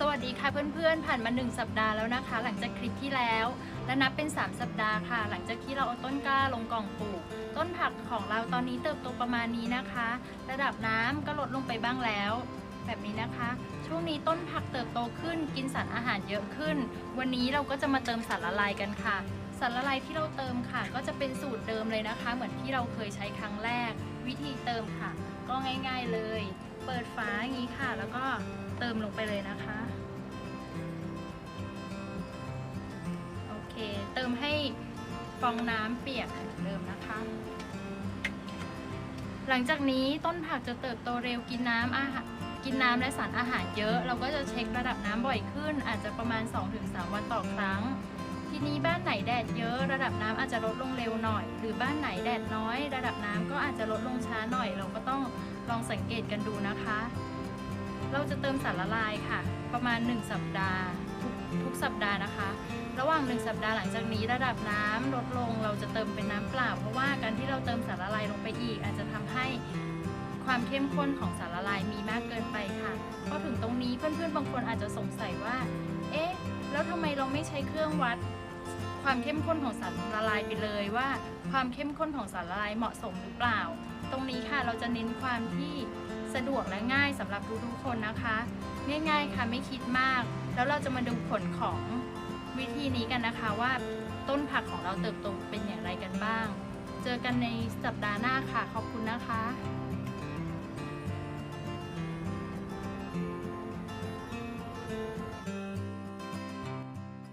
สวัสดีค่ะเพื่อนๆ ผ่านมา 1 สัปดาห์แล้วนะคะ หลังจากคลิปที่แล้ว และนับเป็น 3 สัปดาห์ค่ะ หลังจากที่เราเอาต้นกล้าลงกล่องปลูก ต้นผักของเราตอนนี้เติบโตประมาณนี้นะคะ ระดับน้ำก็ลดลงไปบ้างแล้ว แบบนี้นะคะ ช่วงนี้ต้นผักเติบโตขึ้น กินสารอาหารเยอะขึ้น วันนี้เราก็จะมาเติมสารละลายกันค่ะ สารละลายที่เราเติมค่ะ ก็จะเป็นสูตรเดิมเลยนะคะ เหมือนที่เราเคยใช้ครั้งแรก วิธีเติมค่ะ ก็ง่าย ๆเลย เปิดฝาอย่างนี้ค่ะ แล้วก็เติมลงไปเลยนะคะ มให้ฟองน้ำเปียกเหมือนเดิมนะคะ หลังจากนี้ต้นผักจะเติบโตเร็วกินน้ำอาหารกินน้ำและสารอาหารเยอะ เราก็จะเช็คระดับน้ำบ่อยขึ้น อาจจะประมาณ 2-3 วันต่อครั้ง ทีนี้บ้านไหนแดดเยอะ ระดับน้ำอาจจะลดลงเร็วหน่อย หรือบ้านไหนแดดน้อย ระดับน้ำก็อาจจะลดลงช้าหน่อย เราก็ต้องลองสังเกตกันดูนะคะ เราจะเติมสารละลายค่ะ ประมาณ 1 สัปดาห์ทุกทุกสัปดาห์นะคะ ระหว่าง1สัปดาห์หลังจากนี้ระดับน้ำลดลงเราจะเติมเป็นน้ำเปล่า เพราะว่าการที่เราเติมสารละลายลงไปอีก อาจจะทำให้ความเข้มข้นของสารละลายมีมากเกินไปค่ะพอถึงตรงนี้เพื่อนๆบางคนอาจจะสงสัยว่า เอ๊ะ แล้วทำไมเราไม่ใช้เครื่องวัด ความเข้มข้นของสารละลายไปเลยว่า ความเข้มข้นของสารละลายเหมาะสมหรือเปล่า ตรงนี้ค่ะเราจะเน้นความที่สะดวกและง่ายสำหรับทุกๆคนนะคะ ง่ายๆค่ะไม่คิดมาก แล้วเราจะมาดูผลของ วิธีนี้กันนะคะว่าต้นผักของเราเติบโตเป็นอย่างไรกันบ้าง เจอกันในสัปดาห์หน้าค่ะ ขอบคุณนะคะ